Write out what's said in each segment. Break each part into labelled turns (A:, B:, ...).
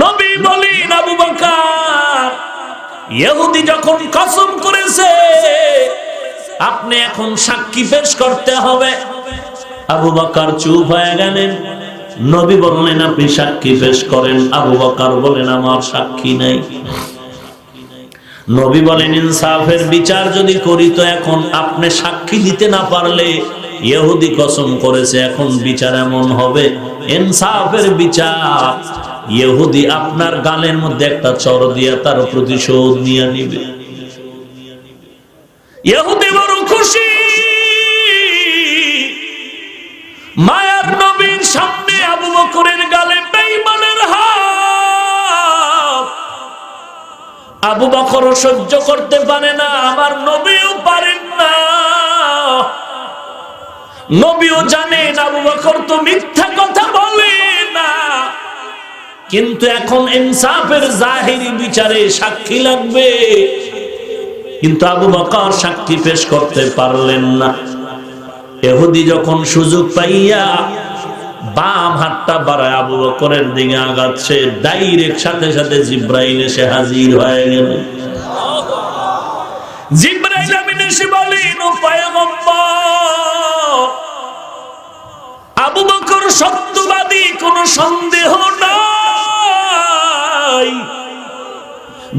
A: নবী বলেন আবু বকর, ইহুদি যখন কসম করেছে, আপনি এখন সাক্ষী পেশ করতে হবে। আবু বকর চুপ হয়ে গেলেন। নবী বললেন, আপনি সাক্ষী পেশ করেন। আবু বকর বলেন, আমার সাক্ষী নাই। নবী বলেন, ইনসাফের বিচার যদি করি তো এখন আপনি সাক্ষী দিতে না পারলে ইহুদি কসম করেছে, এখন বিচার এমন হবে। ইনসাফের বিচার ইহুদি আপনার গালের মধ্যে একটা চর দিয়া তার প্রতিশোধ নিয়ে নিবে। ইহুদি বড় খুশি। মায়ার নবীর সামনে আবু বকরের গালে হাত। আবু বকর সহ্য করতে পারে না, আমার নবীও পারেন না। নবীও জানেন আবু বকর তো মিথ্যা কথা বলে। কিন্তু এখন ইনসাফের জাহিরি বিচারে সাক্ষী লাগবে। কিন্তু আবু বকর সাক্ষী পেশ করতে পারলেন না। এহুদি যখন সুযোগ পাইয়া বাম হাতটা বাড়ায়, আবু বকরের দিকে আগাচ্ছে, ডাইরেক্ট সাথে সাথে জিব্রাইল এসে হাজির হয়ে গেল। জিব্রাইল আমিন এসে বলেন আবু বকর সত্যবাদী, কোনো সন্দেহ নাই?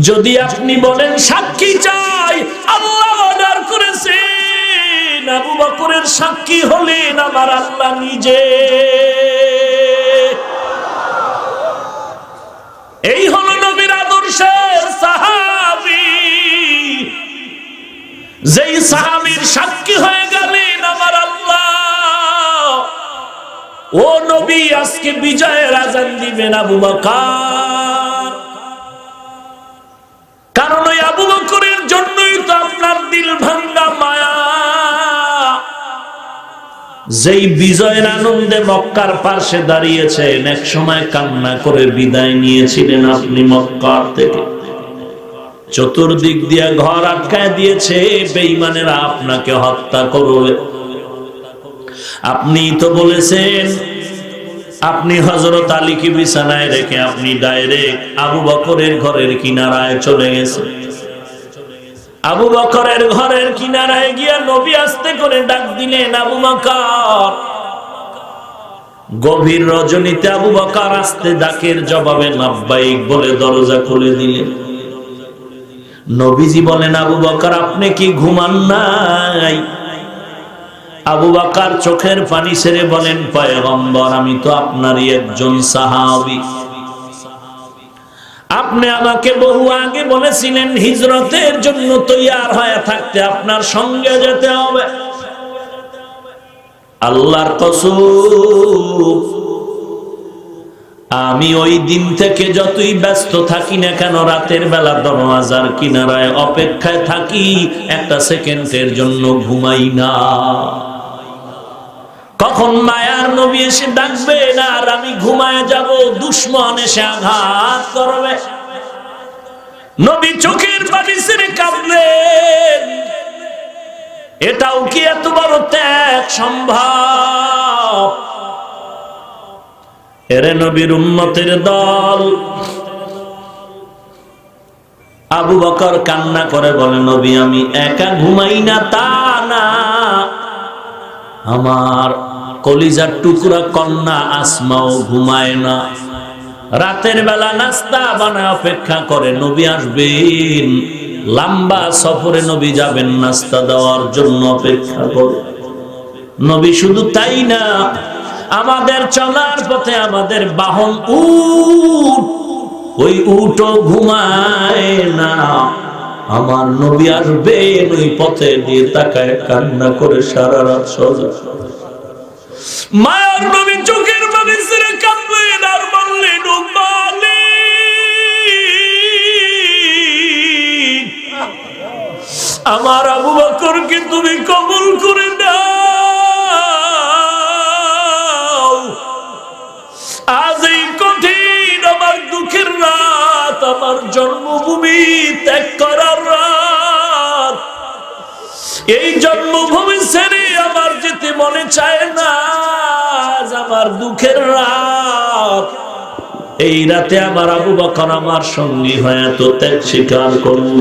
A: যদি আপনি বলেন সাক্ষী চাই, আল্লাহ অর্ডার করেছেন। আবু বকরের সাক্ষী হলেন আমার আল্লাহ নিজে। এই হলো নবীর আদর্শের সাহাবি। যেই সাহাবীর সাক্ষী হয়ে গেলেন আমার আল্লাহ। ও নবী, আজকে বিজয়ের আজান দিবেন আবু বকর। কারণ ওই আবু বকরের জন্যই তো আপনার দিল ভাঙ্গা মায়া। যেই বিজয়ের আনন্দে মক্কার পাশে দাঁড়িয়েছেন, এক সময় কান্না করে বিদায় নিয়েছিলেন আপনি মক্কার থেকে। চতুর্দিক দিয়ে ঘর আটকায় দিয়েছে, বেঈমানেরা আপনাকে হত্যা করবে। আপনি তো বলেছেন আপনি হজরত আলীকে বিছানায় রেখে আপনি ডাইরেক্ট আবু বকরের ঘরের কিনারায় চলে গেছেন। আবু বকরের ঘরের কিনারায় গিয়া নবী আসতে করে ডাক দিলেন, আবু বকর! গভীর রজনীতে আবু বকর আসতে ডাকের জবাবে লাভবাইক বলে দরজা খুলে দিলেন। নবীজি বলেন, আবু বকর, আপনি কি ঘুমান নাই? আবু বাকার চোখের পানি ছেড়ে বলেন, পয়গম্বর, আমি তো আপনারই একজন সাহাবি। আপনি আমাকে বহু আগে বলেছিলেন, হিজরতের জন্য তৈয়ার হয়ে থাকতে আপনার সঙ্গে যেতে হবে। আল্লাহর কসম, আমি ওই দিন থেকে যতই ব্যস্ত থাকি না কেন, রাতের বেলা দরওয়াজার কিনারায় অপেক্ষায় থাকি, একটা সেকেন্ডের জন্য ঘুমাই না। কখন মায়ার নবী এসে ডাকবে না আর আমি ঘুমায় যাব, দুশ্মন এসে আঘাত করবে। নবী চোখের পানি ছেড়ে কাঁদলেন এটাও কি এত বড় ত্যাগ সম্ভব? এরে নবীর উম্মতের দল। আবু বকর কান্না করে বলে, নবী, আমি একা ঘুমাই না, তা না। আমার কলিজার টুকরা কন্যা আসমাও ঘুমায় না। রাতের বেলা নাস্তা বানায় অপেক্ষা করে, নবী আসবেন। লম্বা সফরে নবী যাবেন নাস্তা দেওয়ার জন্য অপেক্ষা করে। নবী শুধু তাই না, আমাদের চলার পথে আমাদের বাহন উট ওই উটও ঘুমায় না। আমার নবী আসবেন, ওই পথে দিয়ে তাকায় কান্না করে সারা রাত সজা। মায়ার নবী চোখের পানি ছেড়ে কাঁদলেন আর বললেন ও আমার আবু বকরকে তুমি কবুল করে দাও আজ এই কঠিন আমার দুঃখের রাত, আমার জন্মভূমি ত্যাগ করার রাত। এই জন্মভূমি ছেড়ে আমার মনে চায় না আমার দুঃখের রাত। এই রাতে আমার আবু বকর আমার সঙ্গী হয়ে তো ত্যাগ স্বীকার করল।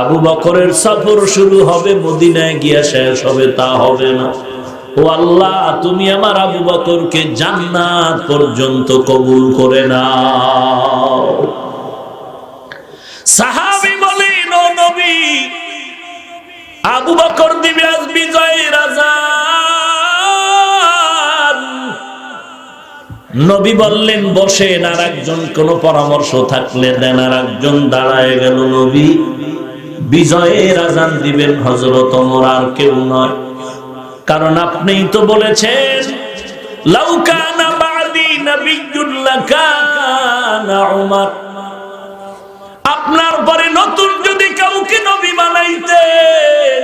A: আবু বকরের সফর শুরু হবে, মদিনায় গিয়া শেষ হবে, তা হবে না। ও আল্লাহ, তুমি আমার আবু বকরকে জান্নাত পর্যন্ত কবুল করে নাও। সাহাবি বলেন, ও নবী, আবু বকর দিবে আজ বিজয়ের আজান নবী বললেন বসেন আর একজন কোন পরামর্শ থাকলে দেন, আর একজন দাঁড়ায় গেল নবী। বিজয়ের আজান দিবেন হজরত ওমর, আর কেউ নয়। কারণ আপনিই তো বলেছেন লাউকানা বাদি নবিয়্যুন লাকানা উমর। আপনার পরে নতুন যদি কাউকে নবী বানাইতেন,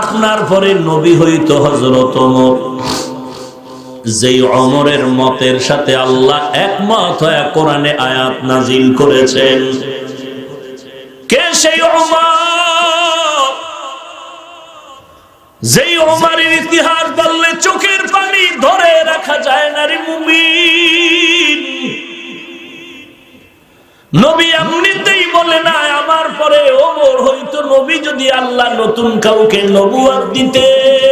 A: আপনার পরে নবী হইতো হজরত ওমর। যেই অমরের মতের সাথে আল্লাহ একমত হয়ে কোরআনে আয়াত নাজিল করেছেন। কে সেই যেই অমারের ইতিহাস বললে চোখের পানি ধরে রাখা যায় না রে নবী এমনিতেই বলে, না, আমার পরে ওমর হইতো নবী যদি আল্লাহ নতুন কাউকে নবুয়াত দিতেন।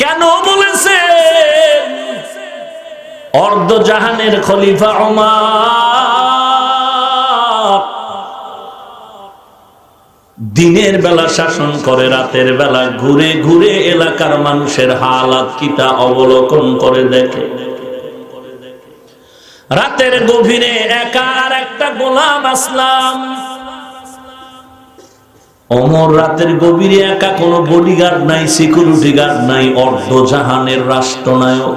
A: কেন বলেছেন অর্ধ জাহানের খলিফা ওমর দিনের বেলা শাসন করে, রাতের বেলা ঘুরে ঘুরে এলাকার মানুষের হালাত কিতা অবলোকন করে দেখে। রাতের গভীরে একা আর একটা গোলাম আসলাম। অমর রাতের গভীরে একা কোনো বডিগার্ড নাই সিকিউরিটি গার্ড নাই অর্ধ জাহানের রাষ্ট্রনায়ক।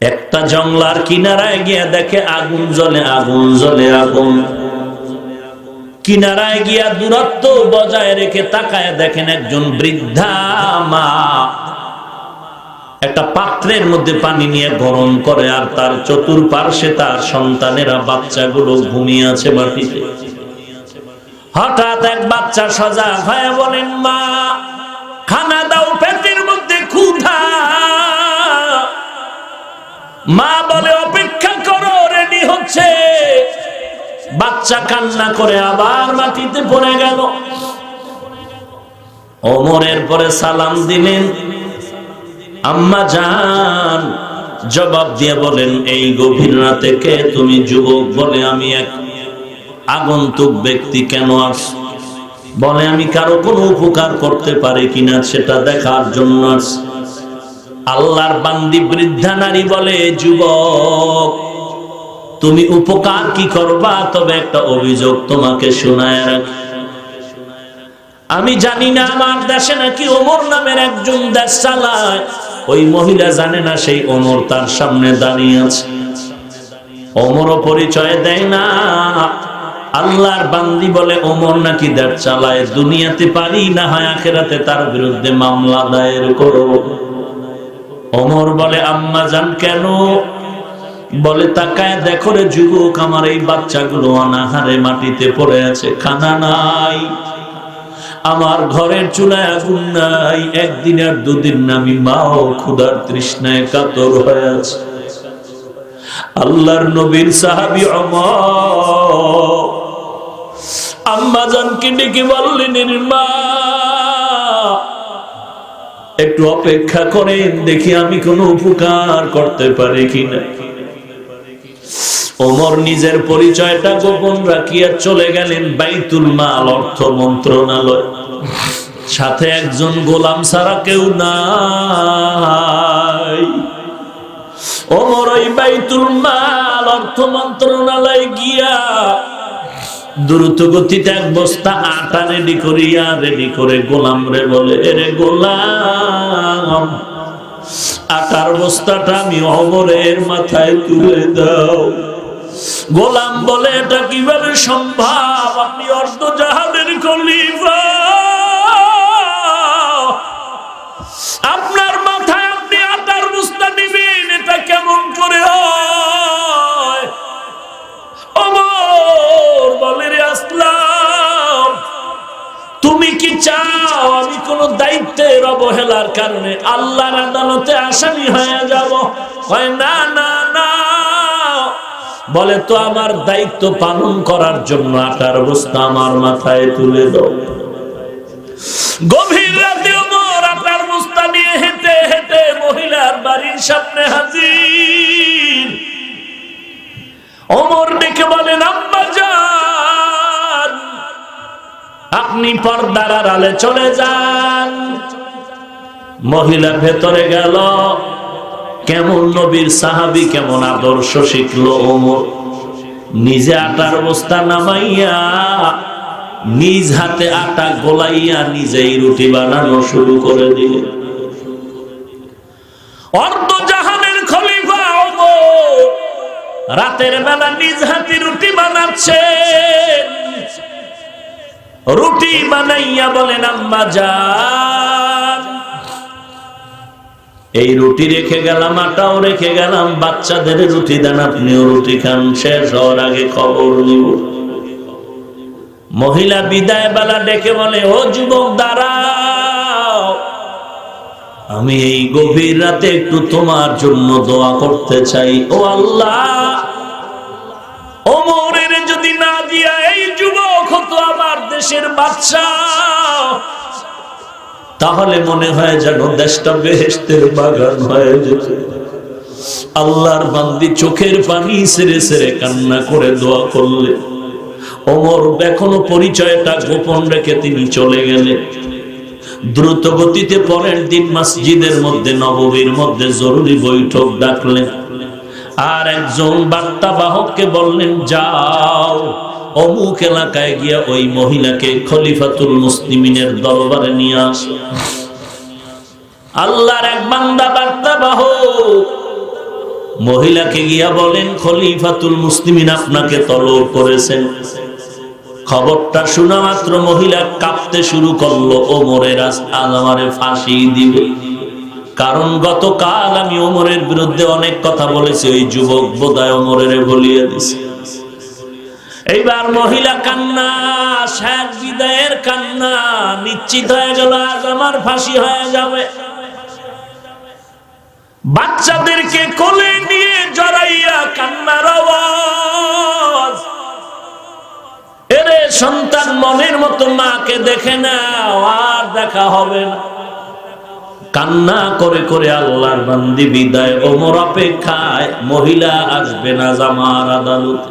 A: একটা জংলার কিনারায় গিয়া দেখে আগুন জ্বলে আগুন জ্বলে, আগুন। কিনারায় গিয়া দূরত্ব বজায় রেখে তাকায় দেখেন একজন বৃদ্ধা মা। একটা পাত্রের মধ্যে পানি নিয়ে গরম করে আর তার চতুর্পার্শ্বে তার সন্তানেরা, বাচ্চাগুলো ঘুমিয়ে আছে মাটিতে। হঠাৎ এক বাচ্চা সজা হয়ে বলেন, মা, খানা দাও পেটের মধ্যে ক্ষুধা মা বলে, অপেক্ষা করো রেডি হচ্ছে। বাচ্চা কান্না করে আবার মাটিতে পড়ে গেল। ওমরের পরে সালাম দিলেন। আম্মা জান জবাব দিয়ে বলেন, এই গভীর রাতে কে তুমি যুবক বলে আমি এক আগন্তুক ব্যক্তি কেন আস? বলে, আমি কারও কোনো উপকার করতে পারি কিনা সেটা দেখার জন্য আস। আল্লাহর বান্দি বৃদ্ধা নারী বলে, যুবক, তুমি উপকার কি করবা? তবে একটা অভিযোগ তোমাকে শোনায় রাখি। আমি জানি না, আমার দেশে নাকি ওমর নামের একজন দেশ চালায়। ওই মহিলা জানে না, সেই ওমর তার সামনে দাঁড়িয়ে আছে। ওমরও পরিচয় দেয় না। আল্লাহর বান্দি বলে, ওমর নাকি দেশ চালায় দুনিয়াতে পারি না, হয় আখেরাতে তার বিরুদ্ধে মামলা দায়ের করো ওমর বলে, আম্মা যান কেন? বলে, তাকায় দেখো রে যুবক, আমার এই বাচ্চাগুলো অনাহারে মাটিতে পড়ে আছে, খানা নাই। আমার ঘরের চুলায় আগুন নাই। একদিন আর দুদিন আমি মাও ক্ষুধার তৃষ্ণায় কাতর হয়ে আছে। আল্লাহর নবীর সাহাবি অমর আম্মা জানকে ডেকে বললেন মা, একটু অপেক্ষা করেন, দেখি আমি কোনো উপকার করতে পারি কিনা। ওমর নিজের পরিচয়টা গোপন রাখিয়া চলে গেলেন বাইতুল মাল অর্থ মন্ত্রণালয়। সাথে একজন গোলাম ছাড়া কেউ নাই। ওমর ওই বাইতুল মাল অর্থ মন্ত্রণালয় গিয়া দ্রুত গতিতে এক বস্তা আটা রেডি করিয়া রেডি করে গোলাম রে বলে, এরে গোলাম, আটার বস্তাটা আমি অমরের মাথায় তুলে দাও। গোলাম বলে, এটা কীভাবে সম্ভব? আপনি অর্ধ জাহাজের খলিফা। আপনার মাথায় আপনি আটার বস্তা নিবেন এটা কেমন করে হয়? তুমি কি চাও আমি কোন দায়িত্বের অবহেলার কারণে আল্লাহর আদালতে আসামি হয়ে যাব? কয়, না না না। বলে, তো আমার দায়িত্ব পালন করার জন্য আটার বস্তা আমার মাথায় তুলে দাও। গভীর রাতে ওমর আটার বস্তা নিয়ে হেঁটে হেঁটে মহিলার বাড়ির সামনে হাজির। ওমর ডেকে বলেন, আব্বা আপনি পর্দার আড়ালে চলে যান। মহিলা ভেতরে গেল। কেমন নবীর সাহাবি, কেমন আদর্শ শিখলো ওমর। নিজে আটার বস্তা নামাইয়া, নিজ হাতে আটা গোলাইয়া নিজেই রুটি বানানো শুরু করে দিলেন অর্ধ জাহানের খলিফা রাতের বেলা নিজ হাতে রুটি বানাচ্ছে। রুটি বানাইয়া বলেন, আম্মা যান। এই রুটি রেখে গেলাম, আটাও রেখে গেলাম, বাচ্চাদের রুটি দেন, আপনিও রুটি খান, শেষ হওয়ার আগে খবর নিব। মহিলা বিদায় বেলা ডেকে বলে, ও যুবক, দাঁড়াও। আমি এই গভীর রাতে একটু তোমার জন্য দোয়া করতে চাই। ও আল্লাহ ওমরের দেশের বাচ্চা তাহলে মনে হয় যেন দেশটা বেহেস্তের বাগান হয়ে যেত আল্লাহর বান্দি চোখের পানি সেরে সেরে কান্না করে দোয়া করলে। ওমর এখনও পরিচয়টা গোপন রেখে তিনি চলে গেলেন দ্রুত গতিতে পরের দিন মসজিদের মধ্যে নববীর মধ্যে জরুরি বৈঠক ডাকলেন। আর একজন বার্তা বাহককে বললেন, যাও। অমুক এলাকায় গিয়া ওই মহিলাকে খলিফাতুল মুসলিমিনের দরবারে নিয়ে আস। আল্লাহর এক বান্দা বার্তা বাহক। মহিলাকে গিয়া বলেন, খলিফাতুল মুসলিমিন আপনাকে তলব করেছেন। খবরটা শোনা মাত্র মহিলা কাঁপতে শুরু করল ওমরের আজ আমারে ফাঁসি দিবে। কারণ গতকাল আমি ওমরের বিরুদ্ধে অনেক কথা বলেছি, ওই যুবক বোধহয় ওমরের বলিয়ে দিছে। এইবার মহিলা কান্না শেখ বিদায়ের কান্না, নিশ্চিত হয়ে গেল, আজ আমার ফাঁসি হয়ে যাবে। বাচ্চাদেরকে কোলে নিয়ে জড়াইয়া কান্নার আওয়াজ। এরে সন্তান মনের মতো মাকে দেখে না আর দেখা হবে না। কান্না করে করে আল্লাহর বান্দি বিদায়, ওমর অপেক্ষায় মহিলা আসবে না জামার আদালতে।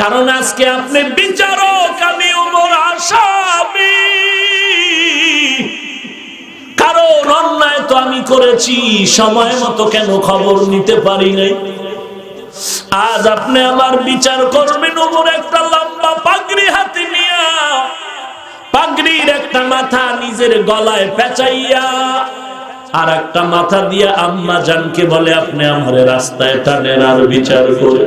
A: কারণ আজকে আপনি বিচারক, আমি ওমর আসামি। কারণ অন্যায় তো আমি করেছি, সময় মতো কেন খবর নিতে পারি নাই? আজ আপনি আমার বিচার করবেন ওমর একটা লম্বা পাগড়ি হাতে নিয়া। পাগড়ির একটা মাথা নিজের গলায় পেঁচাইয়া আর একটা মাথা দিয়া আম্মা জানকে বলে, আপনি আমার রাস্তায় টানেন আর বিচার করে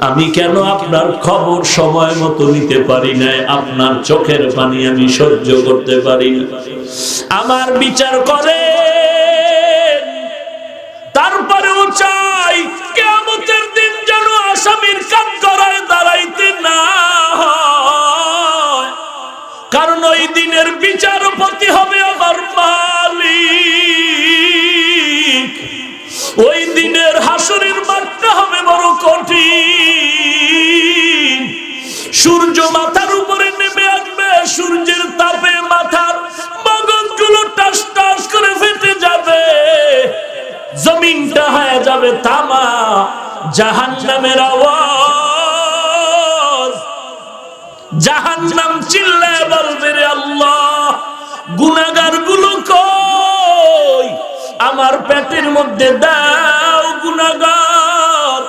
A: আমি কেন আপনার খবর সময় মতো নিতে পারি নাই? আপনার চোখের পানি আমি সহ্য করতে পারি না। আমার বিচার করে তারপরেও চাই কেমতের দিন যেন আসামির কান করায় দাঁড়াইতে না কারণ ওই দিনের বিচারপতি হবে আমার মালিক। ওই দিনের হাসরের মাঠটা হবে বড় কঠিন। টাস টাস করে ফেটে যাবে। জমিনটা হয়ে যাবে তামা জাহান নামের আওয়াজ। জাহান নাম চিল্লায় বলবে রে আল্লাহ গুনাগারগুলো কই? আমার পেটের মধ্যে দাও গুনাগার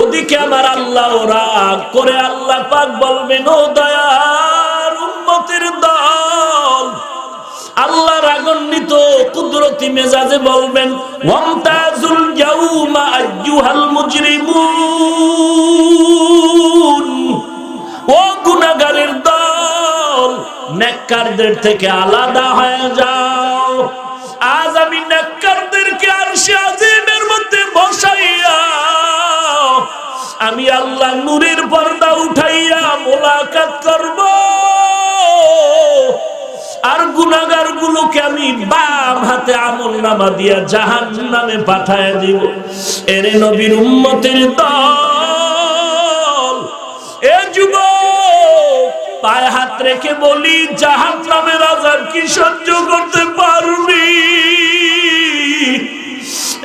A: ওদিকে আমার আল্লাহ রাগ করে আল্লাহ পাক বলবেন, ও দয়ার আল্লাহ রাগান্বিত কুদরতি মেজাজে বলবেন দল, নেককারদের থেকে আলাদা হয়ে যাও। আজ আমি নেককারদেরকে আরশে আজিমের মধ্যে বসাইয়া, আমি আল্লাহ নূরের পর্দা উঠাইয়া মোলাকাত আর গুনাগার গুলোকে আমি বাম হাতে আমল নামা দিয়া জাহান নামে পাঠায় দিব। এরে নবীর উম্মতের দল, এ যুবক, পায়ে হাত রেখে বলি জাহান নামের রাজার কি সহ্য করতে পারবি?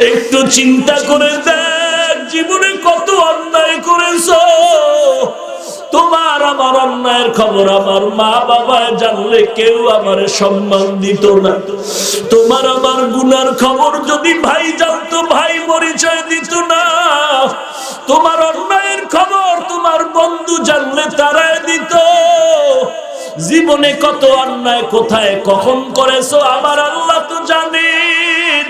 A: একটু চিন্তা করে দেখ, জীবনে কত অন্যায় করেছ। তোমার আমার অন্যায়ের খবর আমার মা বাবা জানলে কেউ আমার সম্মান দিত না। তোমার আমার গুনার খবর যদি ভাই জানতো, ভাই পরিচয় দিত না। তোমার অন্যায়ের খবর তোমার বন্ধু জানলে তারাই দিত। জীবনে কত অন্যায় কোথায় কখন করেছ আমার আল্লাহ তো জানেন।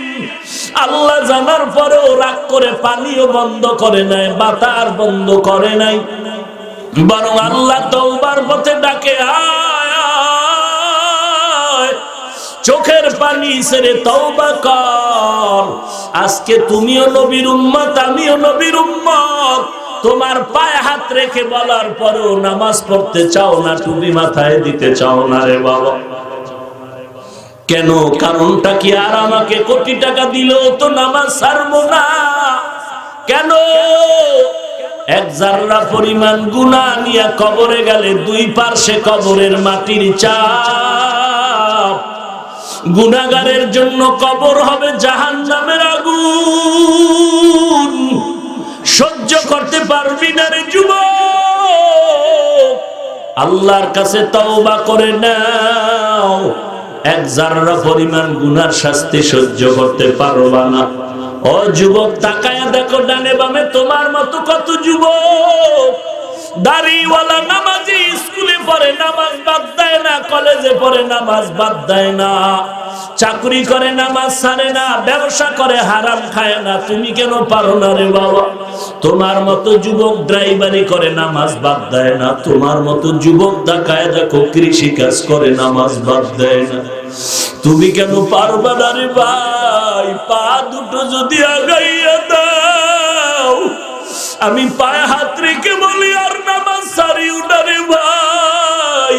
A: আল্লাহ জানার পরেও রাগ করে পানিও বন্ধ করে নাই, বাতার বন্ধ করে নাই। বরং আল্লাহ তওবার পথে ডাকে। চোখের পানি ছেড়ে তওবা কর। আজকে তুমিও নবীর উম্মত, আমিও নবীর উম্মত। তোমার পায়ে হাত রেখে বলার পরেও নামাজ পড়তে চাও না, তুমি মাথায় দিতে চাও না রে বাবা। কেন? কারণটা কি? আর আমাকে কোটি টাকা দিলেও তো নামাজ ছাড়বো না। কেন? এক জাররা পরিমাণ গুণা নিয়ে কবরে গেলে দুই পার্শ্বে কবরের মাটির চাপ। গুনাগারের জন্য কবর হবে জাহান নামের আগুন। সহ্য করতে পারবি না রে যুবক। আল্লাহর কাছে তওবা করে নাও। এক জাররা পরিমাণ গুনার শাস্তি সহ্য করতে পারবা না। ও যুবক তাকায়া দেখো ডানে বামে তোমার মতো কত যুবক? দাড়িওয়ালা নামাজি স্কুলে পড়ে, নামাজ বাদ দেয় না, কলেজে পড়ে, নামাজ বাদ দেয় না। চাকরি করে, নামাজ ছাড়ে না, ব্যবসা করে, হারাম খায় না। তুমি কেন পারো না রে বাবা? তোমার মতো যুবক ড্রাইভারি করে, নামাজ বাদ দেয় না। তোমার মতো যুবক দেখায় দেখো কৃষি কাজ করে, নামাজ বাদ দেয় না। তুমি কেন পারবা না রে ভাই? পা দুটো যদি আগাইয়া দাও আমি পায়ে হাত রেখে বলি, আর নামাজ সারি উঠারে ভাই।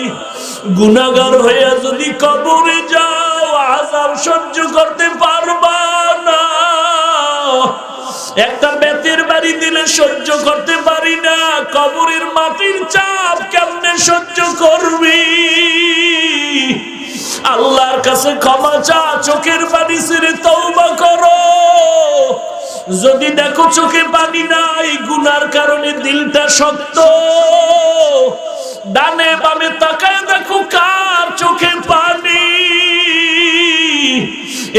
A: গুনাগার হইয়া যদি কবরে যাও আজাব সহ্য করতে পারবা না। একটা বেতের বাড়ি দিলে সহ্য করতে পারি না। কবরের মাটির চাপ কেমনে সহ্য করবি? আল্লাহর কাছে ক্ষমা চা চোখের পানি ছেড়ে তওবা করো। যদি দেখো চোখে পানি নাই, গুনার কারণে দিলটা শক্ত। ডানে বামে তাকায় দেখো কার চোখে পানি।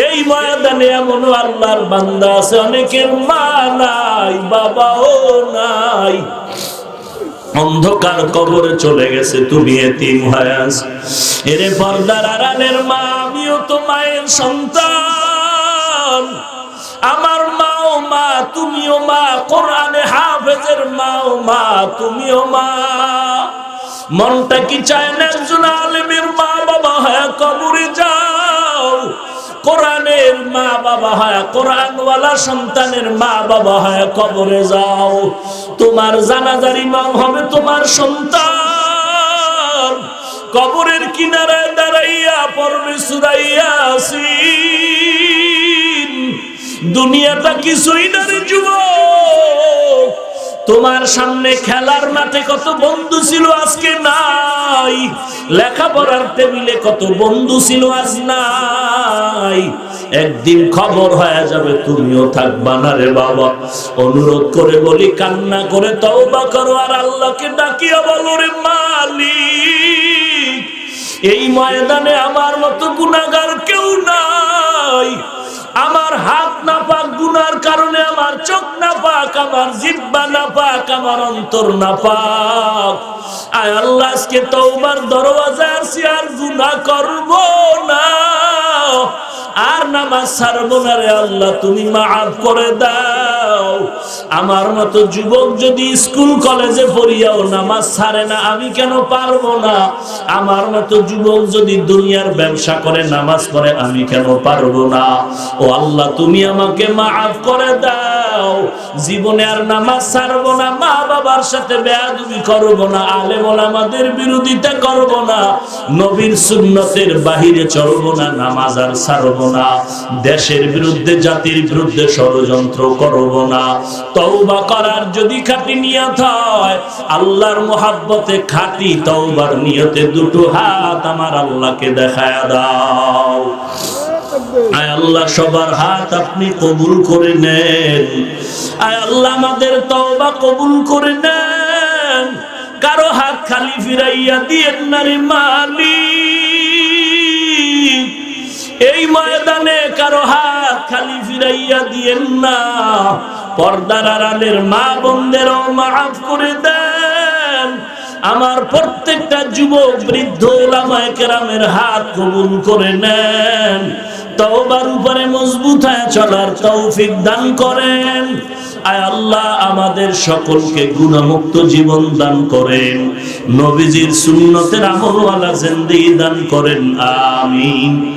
A: এই ময়দানে এমন আল্লাহর বান্দা আছে, অনেকের মা নাই, বাবাও নাই। অন্ধকার কবরে চলে গেছে, তুমি এতিম হয়ে। এরে পর্দার আড়ালের মা, আমিও তো মায়ের সন্তান। আমার মা, তুমিও মা, কোরআনে হাফেজের মাও মা, তুমিও মা। মনটা কি চায় না একজন আলেমের মা বাবা হয় কবরে যাও? কোরআনের মা বাবা হয়, কোরআনওয়ালা সন্তানের মা বাবা হয় কবরে যাও। তোমার জানাজার ইমাম হবে তোমার সন্তান। কবরের কিনারায় দাঁড়াইয়া পড়বে সুরাইয়া আসিন দুনিয়াটা কিছুই না রে যুবক? তোমার সামনে খেলার মাঠে কত বন্ধু ছিল আজকে নাই? লেখাপড়ার টেবিলে কত বন্ধু ছিল আজ নাই? একদিন খবর হয়ে যাবে, তুমিও থাকবা না রে বাবা। অনুরোধ করে বলি, কান্না করে তওবা করো, আর আল্লাহকে ডাকিয়া বলো রে মালিক। এই ময়দানে আমার মতো গুনাহগার কেউ নাই। আমার হাত না পাক গুনার কারণে আমার চোখ না পাক আমার জিব্বা না পাক আমার অন্তর না পাক আয় আল্লাহ, আজকে তওবার দরওয়াজা আসি আর গুনাহ করব না। আর নামাজ ছাড়বো না রে আল্লাহ, তুমি মাফ করে দাও। আমার মতো যুবক যদি স্কুল, কলেজে পড়িয়াও নামাজ ছাড়ে না, আমি কেন পারব না? আমার মতো যুবক যদি দুনিয়ার ব্যবসা করে, নামাজ পড়ে, আমি কেন পারব না? ও আল্লাহ, তুমি আমাকে মাফ করে দাও। জীবনে আর নামাজ ছাড়বো না মা বাবার সাথে বেয়াদবি করব না, আলেম আমাদের বিরোধিতা করব না, নবীর সুন্নতের বাহিরে চলবো না, নামাজ আর ছাড়বো না দেশের বিরুদ্ধে, জাতির বিরুদ্ধে ষড়যন্ত্র করব না। তওবা করার যদি খাঁটি নিয়ত হয়, আল্লাহর মোহাব্বতে খাঁটি তওবার নিয়তে দুটো হাত আমার আল্লাহকে দেখায় দাও। আয় আল্লাহ, সবার হাত আপনি কবুল করে নেন। আয় আল্লাহ, আমাদের তওবা কবুল করে নেন। কারও হাত খালি ফিরাইয়া দিয়েন নারী মালিক। এই ময়দানে কারও হাত খালি ফিরাইয়া দিয়েন না। পর্দার আড়ালের মা বোনদেরও মাফ করে দেন। আমার প্রত্যেকটা যুবক, বৃদ্ধ, ওলামায়ে কেরামের হাত কবুল করে নেন। তওবার উপরে মজবুত হয়ে চলার তৌফিক দান করেন। আয় আল্লাহ আমাদের সকলকে গুণমুক্ত জীবন দান করেন। নবীজির সুন্নতের আমলওয়ালা জিন্দেগি দান করেন। আমিন।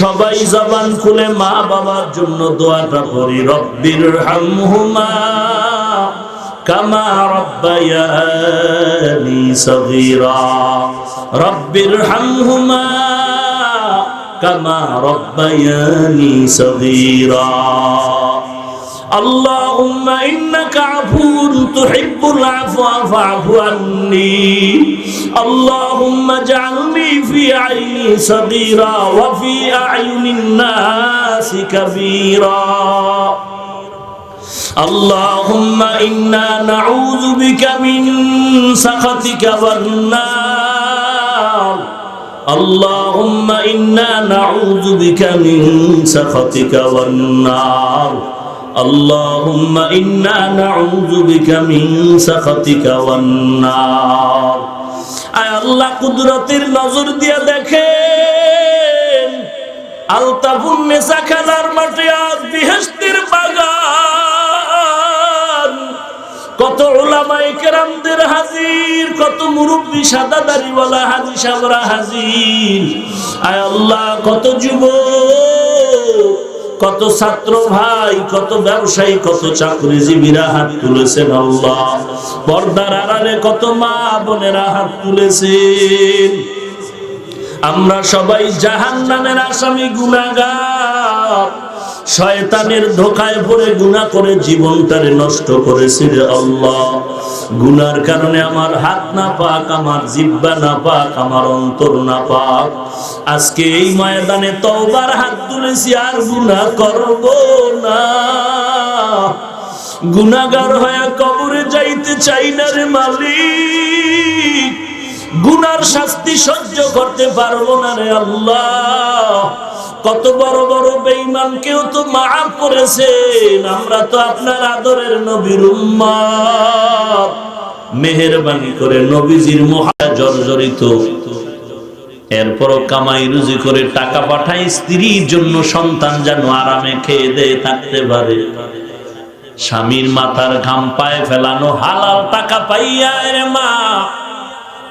A: সবাই জবান খুলে মা বাবার জন্য দোয়াটা করি রব্বির হামহুমা কামা রব্বায়ানি সগীরা। রব্বির হামহুমা কামা রব্বায়ানি সগীরা। اللهم إنك عفو تحب العفو فاعف عني اللهم اجعلني في عيني صغيرا وفي أعين الناس كبيرا اللهم إنا نعوذ بك من سخطك والنار اللهم إنا نعوذ بك من سخطك والنار اللهم إنا نعوذ بك من سخطك والنار আয় আল্লাহ কুদরতের নজর দিয়ে দেখেন আলতাফুন নেশা খেলার মাঠে আজ বিহেস্তির বাগান কত ওলামাই কেরামদের হাজির কত মুরব্বী সাদা দাড়িওয়ালা হাজি সাবরা হাজির আয় আল্লাহ কত যুবক কত ছাত্র ভাই, কত ব্যবসায়ী, কত চাকরিজীবীরা হাত তুলেছেন আল্লাহ। পর্দার আড়ালে কত মা বোনেরা হাত তুলেছেন। আমরা সবাই জাহান নামের আসামি গুনাগার। শয়তানের ধোকায় পড়ে গুনাহ করে জীবনটারে নষ্ট করেছি রে আল্লাহ। গুনার কারণে আমার হাত না পাক, আমার জিব্বা না পাক, আমার অন্তর না পাক। আজকে এই ময়দানে তওবার হাত তুলেছি, আর গুনাহ করব না। গুনাগার হয়ে কবরে যাইতে চাই না রে মালিক। গুনার শাস্তি সহ্য করতে পারব না রে আল্লাহ। কত বড় বড় বেঈমান কেউ তো মাফ করেছেন। আমরা তো আপনার আদরের নবীর উম্মত মেহেরবানি করে নবীজির মহা জর্জরিত। এরপরও কামাই রুজি করে টাকা পাঠায় স্ত্রীর জন্য সন্তান যেন আরামে খেয়ে দেয়ে থাকতে পারে। স্বামীর মাথার ঘাম পায়ে ফেলানো হালাল টাকা পাইয়া মা,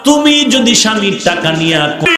A: তুমি যদি স্বামীর টাকা নিয়ে